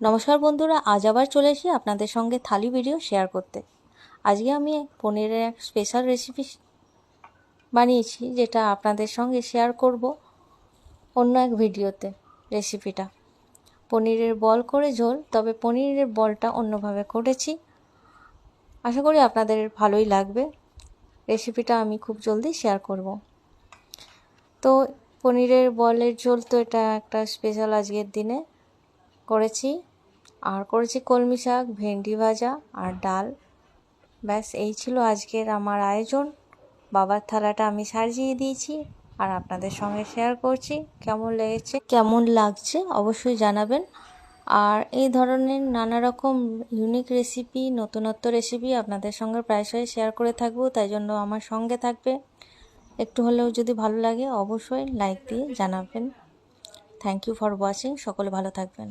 নমস্কার বন্ধুরা, আজ আবার চলে এসেছি আপনাদের সঙ্গে থালি ভিডিও শেয়ার করতে। আজকে আমি পনিরের এক স্পেশাল রেসিপি বানিয়েছি, যেটা আপনাদের সঙ্গে শেয়ার করব অন্য এক ভিডিওতে রেসিপিটা পনিরের বল করে ঝোল, তবে পনিরের বলটা অন্যভাবে করেছি। আশা করি আপনাদের ভালোই লাগবে। রেসিপিটা আমি খুব জলদি শেয়ার করব। তো, পনিরের বলের ঝোল তো এটা একটা স্পেশাল আজকের দিনে। করেছি। আর করেছি কলমি শাক, ভেন্ডি ভাজা আর ডাল। ব্যাস, এই ছিল আজকের আমার আয়োজন। বাবার থালাটা আমি সাজিয়ে দিয়েছি আর আপনাদের সঙ্গে শেয়ার করছি। কেমন লেগেছে? কেমন লাগছে অবশ্যই জানাবেন। আর এই ধরনের নানা রকম ইউনিক রেসিপি নতুনত্ব রেসিপি আপনাদের সঙ্গে প্রায়শই শেয়ার করে থাকব, তাই জন্য আমার সঙ্গে থাকবে। একটু হলেও যদি ভালো লাগে, অবশ্যই লাইক দিয়ে জানাবেন। থ্যাংক ইউ ফর ওয়াচিং সকলে ভালো থাকবেন।